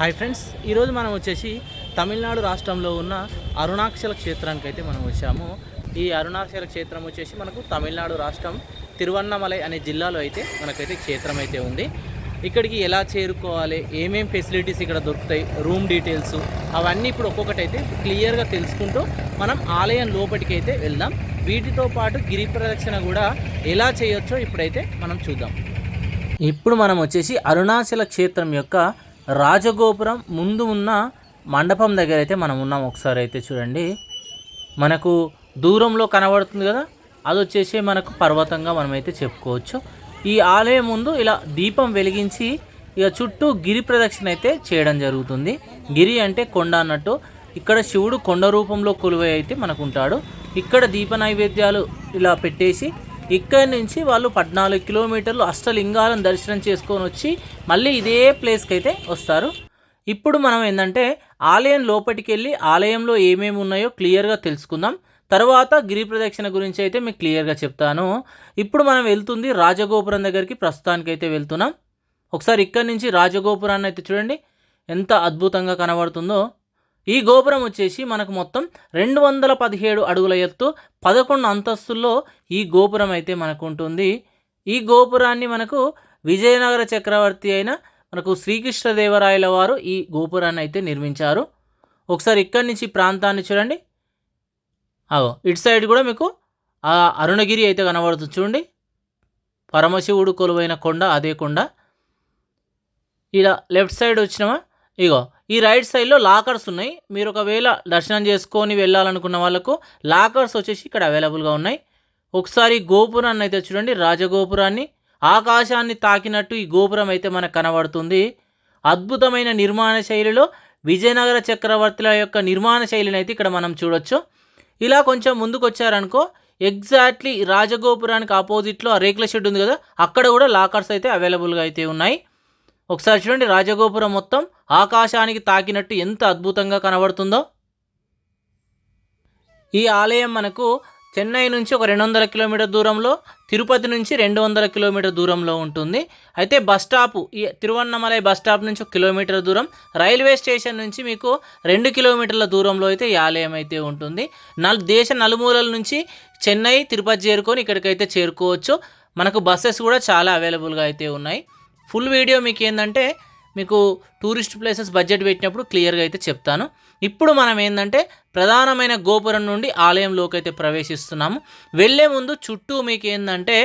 Hi friends ఈరోజు మనం వచ్చేసి తమిళనాడు రాష్ట్రంలో ఉన్న అరుణాచల క్షేత్రానికి అయితే మనం వచ్చాము. ఈ అరుణాచల క్షేత్రం వచ్చేసి మనకు తమిళనాడు రాష్ట్రం తిరువన్నమలై అనే జిల్లాలో అయితే మనకైతే క్షేత్రం అయితే ఉంది. ఇక్కడికి ఎలా చేరుకోవాలి ఏమేం ఫెసిలిటీస్ ఇక్కడ దొరుకుతాయి రూమ్ డీటెయిల్స్ అవన్నీ ఇప్పుడు ఒక్కొక్కటి అయితే క్లియర్గా తెలుసుకుంటూ మనం ఆలయం లోపలికి అయితే వెళ్దాం. వీటితో పాటు గిరి ప్రదక్షిణ కూడా ఎలా చేయొచ్చో ఇప్పుడైతే మనం చూద్దాం. ఇప్పుడు మనం వచ్చేసి అరుణాచల క్షేత్రం యొక్క రాజగోపురం ముందు ఉన్న మండపం దగ్గర అయితే మనం ఉన్నాం. ఒకసారి అయితే చూడండి. మనకు దూరంలో కనబడుతుంది కదా? అది వచ్చేసి మనకు పర్వతంగా మనమైతే చెప్పుకోవచ్చు. ఈ ఆలయం ముందు ఇలా దీపం వెలిగించి ఇక చుట్టూ గిరి ప్రదక్షిణ అయితే చేయడం జరుగుతుంది. గిరి అంటే కొండ అన్నట్టు. ఇక్కడ శివుడు కొండ రూపంలో కొలువై అయితే మనకు ఉంటాడు ఇక్కడ దీప నైవేద్యాలు ఇలా పెట్టేసి ఇక్కడి నుంచి వాళ్ళు పద్నాలుగు కిలోమీటర్లు అష్టలింగాలను దర్శనం చేసుకొని వచ్చి మళ్ళీ ఇదే ప్లేస్కి అయితే వస్తారు. ఇప్పుడు మనం ఏంటంటే ఆలయం లోపలికి వెళ్ళి ఆలయంలో ఏమేమి ఉన్నాయో క్లియర్గా తెలుసుకుందాం. తర్వాత గిరి ప్రదక్షిణ గురించి అయితే మీకు క్లియర్గా చెప్తాను. ఇప్పుడు మనం వెళ్తుంది రాజగోపురం దగ్గరికి ప్రస్తుతానికి అయితే వెళ్తున్నాం. ఒకసారి ఇక్కడి నుంచి రాజగోపురాన్ని అయితే చూడండి ఎంత అద్భుతంగా కనబడుతుందో. ఈ గోపురం వచ్చేసి మనకు మొత్తం రెండు వందల పదిహేడు అడుగుల ఎత్తు పదకొండు అంతస్తుల్లో ఈ గోపురం అయితే మనకు ఉంటుంది. ఈ గోపురాన్ని మనకు విజయనగర చక్రవర్తి అయిన మనకు శ్రీకృష్ణదేవరాయల వారు ఈ గోపురాన్ని అయితే నిర్మించారు. ఒకసారి ఇక్కడి నుంచి ప్రాంతాన్ని చూడండి. అగో ఇటు సైడ్ కూడా మీకు ఆ అరుణగిరి అయితే కనబడుతుంది చూడండి. పరమశివుడు కొలువైన కొండ అదే కొండ. ఇలా లెఫ్ట్ సైడ్ వచ్చినామా? ఇగో ఈ రైట్ సైడ్లో లాకర్స్ ఉన్నాయి. మీరు ఒకవేళ దర్శనం చేసుకొని వెళ్ళాలనుకున్న వాళ్ళకు లాకర్స్ వచ్చేసి ఇక్కడ అవైలబుల్గా ఉన్నాయి. ఒకసారి గోపురాన్ని అయితే చూడండి. రాజగోపురాన్ని. ఆకాశాన్ని తాకినట్టు ఈ గోపురం అయితే మనకు కనబడుతుంది. అద్భుతమైన నిర్మాణ శైలిలో విజయనగర చక్రవర్తుల యొక్క నిర్మాణ శైలిని అయితే ఇక్కడ మనం చూడొచ్చు. ఇలా కొంచెం ముందుకు వచ్చారనుకో ఎగ్జాక్ట్లీ రాజగోపురానికి ఆపోజిట్లో ఆ రేకుల షెడ్ ఉంది కదా అక్కడ కూడా లాకర్స్ అయితే అవైలబుల్గా అయితే ఉన్నాయి. ఒకసారి చూడండి రాజగోపురం మొత్తం ఆకాశానికి తాకినట్టు ఎంత అద్భుతంగా కనబడుతుందో. ఈ ఆలయం మనకు చెన్నై నుంచి ఒక రెండు వందల కిలోమీటర్ దూరంలో తిరుపతి నుంచి రెండు వందల కిలోమీటర్ దూరంలో ఉంటుంది. అయితే బస్ స్టాప్ ఈ తిరువన్నమలై బస్ స్టాప్ నుంచి ఒక కిలోమీటర్ దూరం రైల్వే స్టేషన్ నుంచి మీకు రెండు కిలోమీటర్ల దూరంలో అయితే ఈ ఆలయం అయితే ఉంటుంది. నల్ దేశ నలుమూలల నుంచి చెన్నై తిరుపతి చేరుకొని ఇక్కడికైతే చేరుకోవచ్చు. మనకు బస్సెస్ కూడా చాలా అవైలబుల్గా అయితే ఉన్నాయి. ఫుల్ వీడియో మీకు ఏంటంటే మీకు టూరిస్ట్ ప్లేసెస్ బడ్జెట్ పెట్టినప్పుడు క్లియర్గా అయితే చెప్తాను. ఇప్పుడు మనం ఏంటంటే ప్రధానమైన గోపురం నుండి ఆలయంలోకి అయితే ప్రవేశిస్తున్నాము. వెళ్ళే ముందు చుట్టూ మీకు ఏంటంటే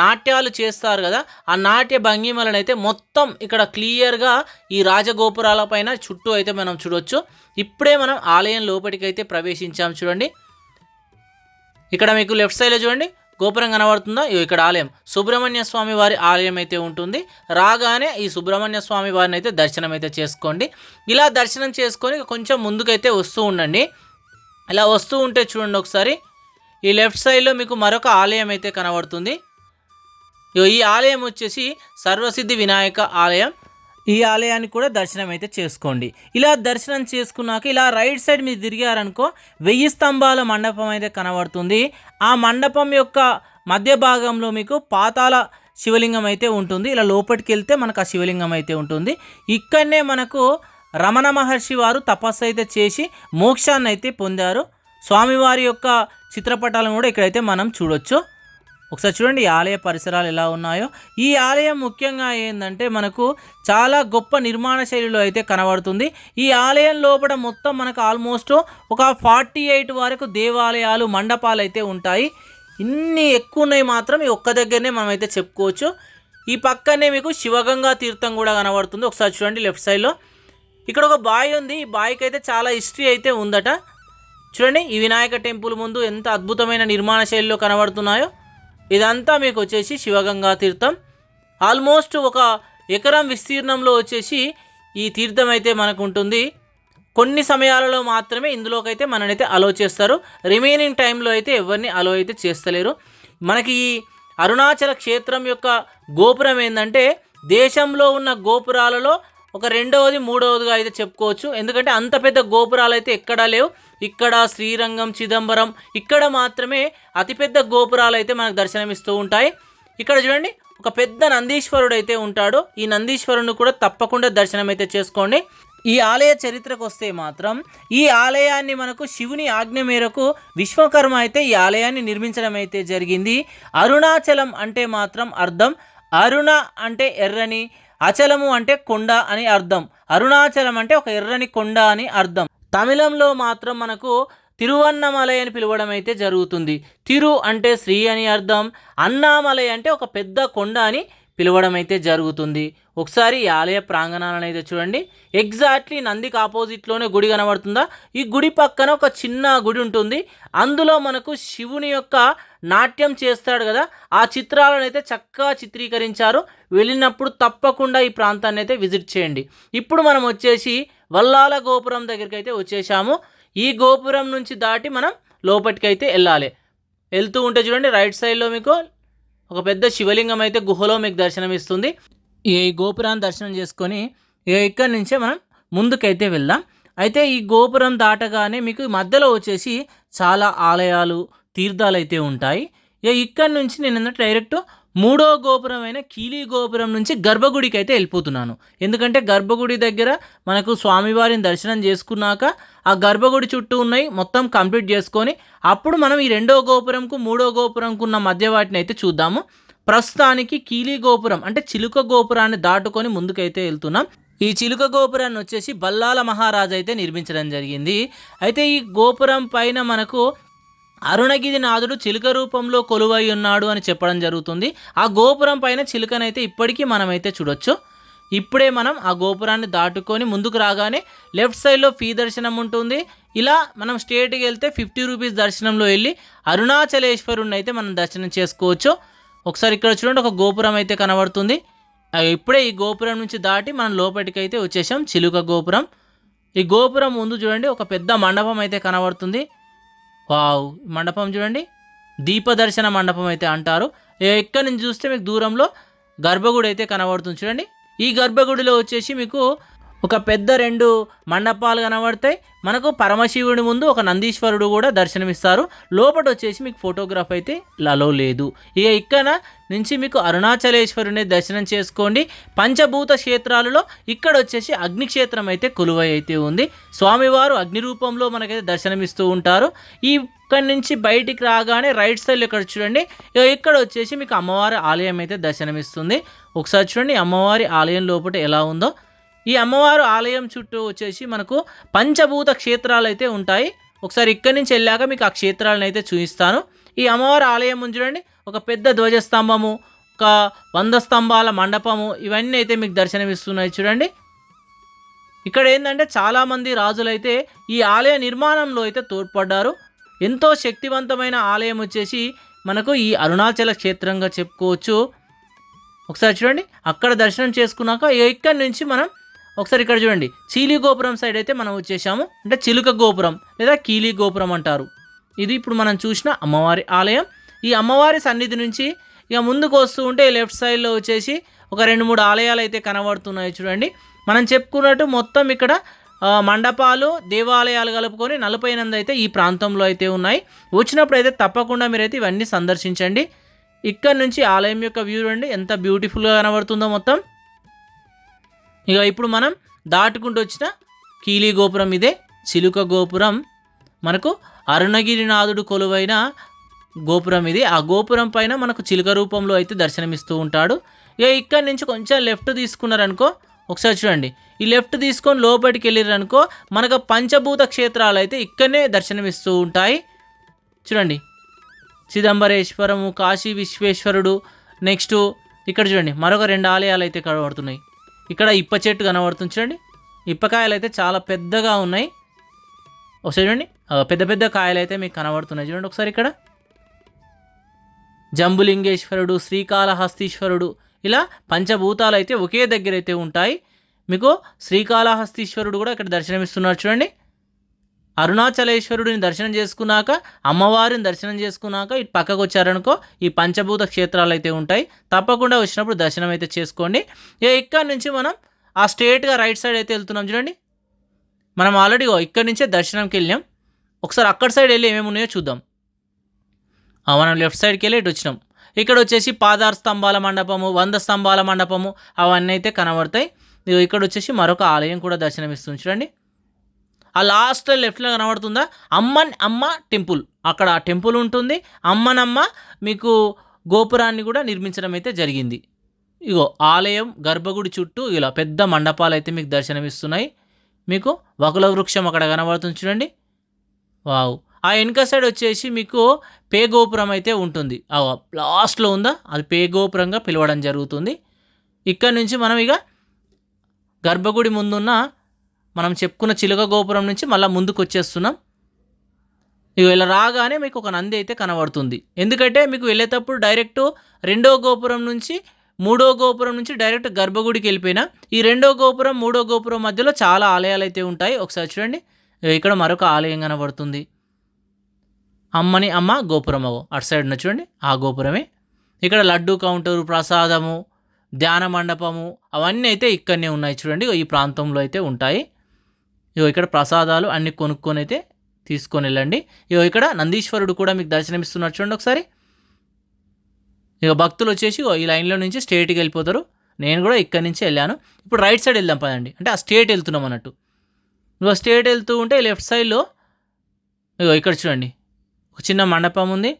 నాట్యాలు చేస్తారు కదా ఆ నాట్య భంగిమలను అయితే మొత్తం ఇక్కడ క్లియర్గా ఈ రాజగోపురాల పైన చుట్టూ అయితే మనం చూడొచ్చు. ఇప్పుడే మనం ఆలయం లోపలికి అయితే ప్రవేశించాము చూడండి. ఇక్కడ మీకు లెఫ్ట్ సైడ్లో చూడండి. గోపురం కనబడుతుందో ఇగో ఇక్కడ ఆలయం. సుబ్రహ్మణ్య స్వామి వారి ఆలయం అయితే ఉంటుంది. రాగానే ఈ సుబ్రహ్మణ్య స్వామి వారిని అయితే దర్శనం అయితే చేసుకోండి. ఇలా దర్శనం చేసుకొని కొంచెం ముందుకైతే వస్తూ ఉండండి. ఇలా వస్తూ ఉంటే చూడండి ఒకసారి. ఈ లెఫ్ట్ సైడ్లో మీకు మరొక ఆలయం అయితే కనబడుతుంది. ఈ ఆలయం వచ్చేసి సర్వసిద్ధి వినాయక ఆలయం. ఈ ఆలయాన్ని కూడా దర్శనం అయితే చేసుకోండి. ఇలా దర్శనం చేసుకున్నాక ఇలా రైట్ సైడ్ మీరు తిరిగారనుకో వెయ్యి స్తంభాల మండపం అయితే కనబడుతుంది. ఆ మండపం యొక్క మధ్య భాగంలో మీకు పాతాల శివలింగం అయితే ఉంటుంది. ఇలా లోపలికి వెళ్తే మనకు ఆ శివలింగం అయితే ఉంటుంది. ఇక్కడనే మనకు రమణ మహర్షి వారు తపస్సు అయితే చేసి మోక్షాన్ని అయితే పొందారు. స్వామివారి యొక్క చిత్రపటాలను కూడా ఇక్కడైతే మనం చూడొచ్చు. ఒకసారి చూడండి ఆలయ పరిసరాలు ఎలా ఉన్నాయో. ఈ ఆలయం ముఖ్యంగా ఏంటంటే మనకు చాలా గొప్ప నిర్మాణ శైలిలో అయితే కనబడుతుంది. ఈ ఆలయం లోపల మొత్తం మనకు ఆల్మోస్ట్ ఒక ఫార్టీ ఎయిట్ వరకు దేవాలయాలు మండపాలు అయితే ఉంటాయి. ఇన్ని ఎక్కువ ఉన్నాయి మాత్రం ఈ ఒక్క దగ్గరనే మనం అయితే చెప్పుకోవచ్చు. ఈ పక్కనే మీకు శివగంగా తీర్థం కూడా కనబడుతుంది. ఒకసారి చూడండి లెఫ్ట్ సైడ్లో. ఇక్కడ ఒక బావి ఉంది. ఈ బావికి అయితే చాలా హిస్టరీ అయితే ఉందట. చూడండి ఈ వినాయక టెంపుల్ ముందు ఎంత అద్భుతమైన నిర్మాణ శైలిలో కనబడుతున్నాయో. ఇదంతా మీకు వచ్చేసి శివగంగా తీర్థం. ఆల్మోస్ట్ ఒక ఎకరం విస్తీర్ణంలో వచ్చేసి ఈ తీర్థం అయితే మనకు ఉంటుంది కొన్ని సమయాలలో మాత్రమే ఇందులోకైతే మననైతే అలో చేస్తారు. రిమైనింగ్ టైంలో అయితే ఎవరిని అలో అయితే చేస్తలేరు. మనకి ఈ అరుణాచల క్షేత్రం యొక్క గోపురం ఏంటంటే దేశంలో ఉన్న గోపురాలలో ఒక రెండవది మూడవదిగా అయితే చెప్పుకోవచ్చు. ఎందుకంటే అంత పెద్ద గోపురాలు అయితే ఎక్కడా లేవు. ఇక్కడ శ్రీరంగం చిదంబరం ఇక్కడ మాత్రమే అతిపెద్ద గోపురాలు అయితే మనకు దర్శనమిస్తూ ఉంటాయి. ఇక్కడ చూడండి ఒక పెద్ద నందీశ్వరుడు అయితే ఉంటాడు. ఈ నందీశ్వరుని కూడా తప్పకుండా దర్శనం అయితే చేసుకోండి. ఈ ఆలయ చరిత్రకు వస్తే మాత్రం ఈ ఆలయాన్ని మనకు శివుని ఆజ్ఞ మేరకు విశ్వకర్మ అయితే ఈ ఆలయాన్ని నిర్మించడం అయితే జరిగింది. అరుణాచలం అంటే మాత్రం అర్థం. అరుణ అంటే ఎర్రని అచలము అంటే కొండ అని అర్థం. అరుణాచలం అంటే ఒక ఎర్రని కొండ అని అర్థం. తమిళంలో మాత్రం మనకు తిరువన్నమలై అని పిలవడం అయితే జరుగుతుంది. తిరు అంటే శ్రీ అని అర్థం. అన్నామలై అంటే ఒక పెద్ద కొండ అని పిలవడం అయితే జరుగుతుంది. ఒకసారి ఈ ఆలయ ప్రాంగణాలను అయితే చూడండి. ఎగ్జాక్ట్లీ నందికి ఆపోజిట్లోనే గుడి కనబడుతుందా? ఈ గుడి పక్కన ఒక చిన్న గుడి ఉంటుంది. అందులో మనకు శివుని యొక్క నాట్యం చేస్తాడు కదా. ఆ చిత్రాలను అయితే చక్కగా చిత్రీకరించారు. వెళ్ళినప్పుడు తప్పకుండా ఈ ప్రాంతాన్ని అయితే విజిట్ చేయండి. ఇప్పుడు మనం వచ్చేసి వల్లాల గోపురం దగ్గరికి అయితే వచ్చేసాము ఈ గోపురం నుంచి దాటి మనం లోపలికి అయితే వెళ్ళాలి. వెళ్తూ ఉంటే చూడండి రైట్ సైడ్లో మీకు ఒక పెద్ద శివలింగం అయితే గుహలో మీకు దర్శనం ఇస్తుంది ఈ గోపురాన్ని దర్శనం చేసుకొని ఇక్కడి నుంచే మనం ముందుకైతే వెళ్దాం. అయితే ఈ గోపురం దాటగానే మీకు మధ్యలో వచ్చేసి చాలా ఆలయాలు తీర్థాలు అయితే ఉంటాయి. ఇక ఇక్కడి నుంచి నేను డైరెక్ట్ మూడో గోపురం అయిన కీలీ గోపురం నుంచి గర్భగుడికి అయితే వెళ్ళిపోతున్నాను. ఎందుకంటే గర్భగుడి దగ్గర మనకు స్వామివారిని దర్శనం చేసుకున్నాక ఆ గర్భగుడి చుట్టూ ఉన్నాయి మొత్తం కంప్లీట్ చేసుకొని అప్పుడు మనం ఈ రెండో గోపురంకు మూడో గోపురంకు ఉన్న మధ్య వాటిని అయితే చూద్దాము. ప్రస్తుతానికి కీలీ గోపురం అంటే చిలుక గోపురాన్ని దాటుకొని ముందుకైతే వెళ్తున్నాం. ఈ చిలుక గోపురాన్ని వచ్చేసి బల్లాల మహారాజు అయితే నిర్మించడం జరిగింది. అయితే ఈ గోపురం పైన మనకు అరుణగిరి నాథుడు చిలుక రూపంలో కొలువై ఉన్నాడు అని చెప్పడం జరుగుతుంది. ఆ గోపురం పైన చిలుకనైతే ఇప్పటికీ మనమైతే చూడొచ్చు. ఇప్పుడే మనం ఆ గోపురాన్ని దాటుకొని ముందుకు రాగానే లెఫ్ట్ సైడ్లో ఫీ దర్శనం ఉంటుంది. ఇలా మనం స్టేట్కి వెళ్తే ఫిఫ్టీ రూపీస్ దర్శనంలో వెళ్ళి అరుణాచలేశ్వరుని అయితే మనం దర్శనం చేసుకోవచ్చు. ఒకసారి ఇక్కడ చూడండి ఒక గోపురం అయితే కనబడుతుంది. ఇప్పుడే ఈ గోపురం నుంచి దాటి మనం లోపలికి అయితే వచ్చేసాం. చిలుక గోపురం. ఈ గోపురం ముందు చూడండి ఒక పెద్ద మండపం అయితే కనబడుతుంది. వావ్ మండపం చూడండి. దీపదర్శన మండపం అయితే అంటారు. ఎక్కడి నుంచి చూస్తే మీకు దూరంలో గర్భగుడి అయితే కనబడుతుంది చూడండి. ఈ గర్భగుడిలో వచ్చేసి మీకు ఒక పెద్ద రెండు మండపాలు కనబడతాయి. మనకు పరమశివుడి ముందు ఒక నందీశ్వరుడు కూడా దర్శనమిస్తారు. లోపల వచ్చేసి మీకు ఫోటోగ్రాఫ్ అయితే లలో లేదు. ఇక ఇక్కడ నుంచి మీకు అరుణాచలేశ్వరుని దర్శనం చేసుకోండి. పంచభూత క్షేత్రాలలో ఇక్కడ వచ్చేసి అగ్నిక్షేత్రం అయితే కొలువై అయితే ఉంది. స్వామివారు అగ్ని రూపంలో మనకైతే దర్శనమిస్తూ ఉంటారు. ఈ ఇక్కడి నుంచి బయటికి రాగానే రైట్ సైడ్ ఇక్కడ చూడండి. ఇక ఇక్కడ వచ్చేసి మీకు అమ్మవారి ఆలయం అయితే దర్శనమిస్తుంది. ఒకసారి చూడండి అమ్మవారి ఆలయం లోపల ఎలా ఉందో. ఈ అమ్మవారు ఆలయం చుట్టూ వచ్చేసి మనకు పంచభూత క్షేత్రాలు అయితే ఉంటాయి. ఒకసారి ఇక్కడి నుంచి వెళ్ళాక మీకు ఆ క్షేత్రాలను అయితే చూపిస్తాను. ఈ అమ్మవారి ఆలయం ముందు చూడండి. ఒక పెద్ద ధ్వజస్తంభము ఒక వంద స్తంభాల మండపము ఇవన్నీ అయితే మీకు దర్శనమిస్తున్నాయి చూడండి. ఇక్కడ ఏంటంటే చాలామంది రాజులైతే ఈ ఆలయ నిర్మాణంలో అయితే తోడ్పడ్డారు. ఎంతో శక్తివంతమైన ఆలయం వచ్చేసి మనకు ఈ అరుణాచల క్షేత్రంగా చెప్పుకోవచ్చు. ఒకసారి చూడండి. అక్కడ దర్శనం చేసుకున్నాక ఇక్కడి నుంచి మనం ఒకసారి ఇక్కడ చూడండి. చీలి గోపురం సైడ్ అయితే మనం వచ్చేసాము. అంటే చిలుక గోపురం లేదా కీలి గోపురం అంటారు. ఇది ఇప్పుడు మనం చూసిన అమ్మవారి ఆలయం. ఈ అమ్మవారి సన్నిధి నుంచి ఇక ముందుకు వస్తూ ఉంటే లెఫ్ట్ సైడ్లో వచ్చేసి ఒక రెండు మూడు ఆలయాలు అయితే కనబడుతున్నాయి చూడండి. మనం చెప్పుకున్నట్టు మొత్తం ఇక్కడ మండపాలు దేవాలయాలు కలుపుకొని నలభై ఎనిమిది అయితే ఈ ప్రాంతంలో అయితే ఉన్నాయి. వచ్చినప్పుడు అయితే తప్పకుండా మీరైతే ఇవన్నీ సందర్శించండి. ఇక్కడ నుంచి ఆలయం యొక్క వ్యూ చూడండి. ఎంత బ్యూటిఫుల్గా కనబడుతుందో మొత్తం. ఇక ఇప్పుడు మనం దాటుకుంటూ వచ్చిన కీలీ గోపురం ఇదే చిలుక గోపురం. మనకు అరుణగిరినాథుడు కొలువైన గోపురం ఇది. ఆ గోపురం పైన మనకు చిలుక రూపంలో అయితే దర్శనమిస్తూ ఉంటాడు. ఇక ఇక్కడి నుంచి కొంచెం లెఫ్ట్ తీసుకున్నారనుకో ఒకసారి చూడండి. ఈ లెఫ్ట్ తీసుకొని లోపలికి వెళ్ళారనుకో మనకు పంచభూత క్షేత్రాలు అయితే ఇక్కడనే దర్శనమిస్తూ ఉంటాయి. చూడండి. చిదంబరేశ్వరము కాశీ విశ్వేశ్వరుడు నెక్స్ట్ ఇక్కడ చూడండి. మరొక రెండు ఆలయాలు అయితే కనబడుతున్నాయి. ఇక్కడ ఇప్ప చెట్టు కనబడుతుంది చూడండి. ఇప్పకాయలు అయితే చాలా పెద్దగా ఉన్నాయి. ఒకసారి చూడండి. పెద్ద పెద్ద కాయలు అయితే మీకు కనబడుతున్నాయి చూడండి ఒకసారి ఇక్కడ. జంబులింగేశ్వరుడు శ్రీకాళహస్తీశ్వరుడు ఇలా పంచభూతాలు అయితే ఒకే దగ్గర అయితే ఉంటాయి. మీకు శ్రీకాళహస్తీశ్వరుడు కూడా ఇక్కడ దర్శనమిస్తున్నారు చూడండి. అరుణాచలేశ్వరుడిని దర్శనం చేసుకున్నాక అమ్మవారిని దర్శనం చేసుకున్నాక ఇటు పక్కకు వచ్చారనుకో ఈ పంచభూత క్షేత్రాలు అయితే ఉంటాయి. తప్పకుండా వచ్చినప్పుడు దర్శనం అయితే చేసుకోండి. ఇక ఇక్కడ నుంచి మనం ఆ స్ట్రేట్గా రైట్ సైడ్ అయితే వెళ్తున్నాం చూడండి. మనం ఆల్రెడీ ఇక్కడి నుంచే దర్శనంకి వెళ్ళాం. ఒకసారి అక్కడ సైడ్ వెళ్ళి ఏమేమి ఉన్నాయో చూద్దాం. మనం లెఫ్ట్ సైడ్కి వెళ్ళి ఇటు వచ్చినాం. ఇక్కడ వచ్చేసి పాదార్ స్తంభాల మండపము వంద స్తంభాల మండపము అవన్నీ అయితే కనబడతాయి. ఇక్కడ వచ్చేసి మరొక ఆలయం కూడా దర్శనమిస్తుంది చూడండి. ఆ లాస్ట్ లెఫ్ట్లో కనబడుతుందా? అమ్మన్ అమ్మ టెంపుల్. అక్కడ ఆ టెంపుల్ ఉంటుంది. అమ్మనమ్మ మీకు గోపురాన్ని కూడా నిర్మించడం అయితే జరిగింది. ఇగో ఆలయం గర్భగుడి చుట్టూ ఇలా పెద్ద మండపాలు అయితే మీకు దర్శనమిస్తున్నాయి. మీకు వకుల వృక్షం అక్కడ కనబడుతుంది చూడండి. వావ్. ఆ వెనక సైడ్ వచ్చేసి మీకు పే గోపురం అయితే ఉంటుంది. ఆ లాస్ట్లో ఉందా? అది పే గోపురంగా పిలవడం జరుగుతుంది. ఇక్కడ నుంచి మనం ఇక గర్భగుడి ముందున్న మనం చెప్పుకున్న చిలుక గోపురం నుంచి మళ్ళీ ముందుకు వచ్చేస్తున్నాం ఇక ఇలా రాగానే మీకు ఒక నంది అయితే కనబడుతుంది. ఎందుకంటే మీకు వెళ్ళేటప్పుడు డైరెక్ట్ రెండో గోపురం నుంచి మూడో గోపురం నుంచి డైరెక్ట్ గర్భగుడికి వెళ్ళిపోయినా ఈ రెండో గోపురం మూడో గోపురం మధ్యలో చాలా ఆలయాలు అయితే ఉంటాయి. ఒకసారి చూడండి. ఇక్కడ మరొక ఆలయం కనబడుతుంది. అమ్మని అమ్మ గోపురం అవో అటు సైడ్ ఉన్న చూడండి. ఆ గోపురమే. ఇక్కడ లడ్డు కౌంటరు ప్రసాదము ధ్యాన మండపము అవన్నీ అయితే ఇక్కడనే ఉన్నాయి. చూడండి. ఈ ప్రాంతంలో అయితే ఉంటాయి. ఇగో ఇక్కడ ప్రసాదాలు అన్ని కొనుక్కొని అయితే తీసుకొని వెళ్ళండి ఇగో ఇక్కడ నందీశ్వరుడు కూడా మీకు దర్శనమిస్తున్నారు చూడండి ఒకసారి. ఇక భక్తులు వచ్చేసి ఈ లైన్లో నుంచి స్ట్రేట్కి వెళ్ళిపోతారు. నేను కూడా ఇక్కడి నుంచి వెళ్ళాను. ఇప్పుడు రైట్ సైడ్ వెళ్దాం పదండి. అంటే ఆ స్టేట్ వెళ్తున్నాం అన్నట్టు. ఇగో స్టేట్ వెళ్తూ ఉంటే లెఫ్ట్ సైడ్లో ఇగో ఇక్కడ చూడండి. ఒక చిన్న మండపం ఉంది.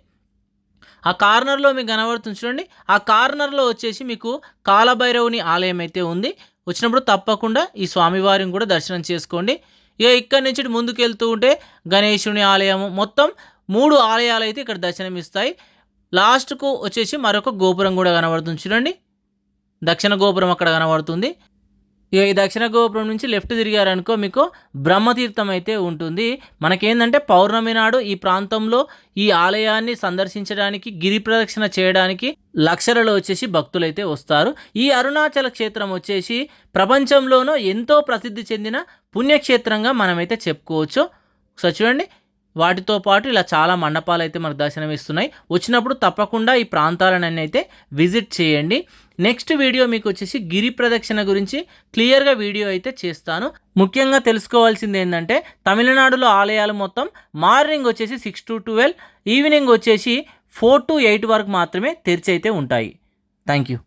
ఆ కార్నర్లో మీకు కనబడుతుంది చూడండి. ఆ కార్నర్లో వచ్చేసి మీకు కాలభైరవుని ఆలయం అయితే ఉంది. వచ్చినప్పుడు తప్పకుండా ఈ స్వామివారిని కూడా దర్శనం చేసుకోండి. ఇక ఇక్కడి నుంచి ముందుకెళ్తూ ముందుకు వెళ్తూ ఉంటే గణేశుని ఆలయము మొత్తం మూడు ఆలయాలు అయితే ఇక్కడ దర్శనం ఇస్తాయి లాస్ట్కు వచ్చేసి మరొక గోపురం కూడా కనబడుతుంది. చూడండి. దక్షిణ గోపురం అక్కడ కనబడుతుంది. ఇక ఈ దక్షిణ గోపురం నుంచి లెఫ్ట్ తిరిగారనుకో మీకు బ్రహ్మతీర్థం అయితే ఉంటుంది. మనకేందంటే పౌర్ణమి నాడు ఈ ప్రాంతంలో ఈ ఆలయాన్ని సందర్శించడానికి గిరి ప్రదక్షిణ చేయడానికి లక్షలలో వచ్చేసి భక్తులైతే వస్తారు. ఈ అరుణాచల క్షేత్రం వచ్చేసి ప్రపంచంలోనూ ఎంతో ప్రసిద్ధి చెందిన పుణ్యక్షేత్రంగా మనమైతే చెప్పుకోవచ్చు. సో చూడండి. వాటితో పాటు ఇలా చాలా మండపాలు అయితే మనకు దర్శనం ఇస్తున్నాయి. వచ్చినప్పుడు తప్పకుండా ఈ ప్రాంతాలను అయితే విజిట్ చేయండి. నెక్స్ట్ వీడియో మీకు వచ్చేసి గిరి ప్రదక్షిణ గురించి క్లియర్గా వీడియో అయితే చేస్తాను. ముఖ్యంగా తెలుసుకోవాల్సింది ఏంటంటే తమిళనాడులో ఆలయాలు మొత్తం మార్నింగ్ వచ్చేసి సిక్స్ టు ట్వెల్వ్ ఈవినింగ్ వచ్చేసి ఫోర్ టు ఎయిట్ వరకు మాత్రమే తెరిచి అయితే ఉంటాయి. Thank you.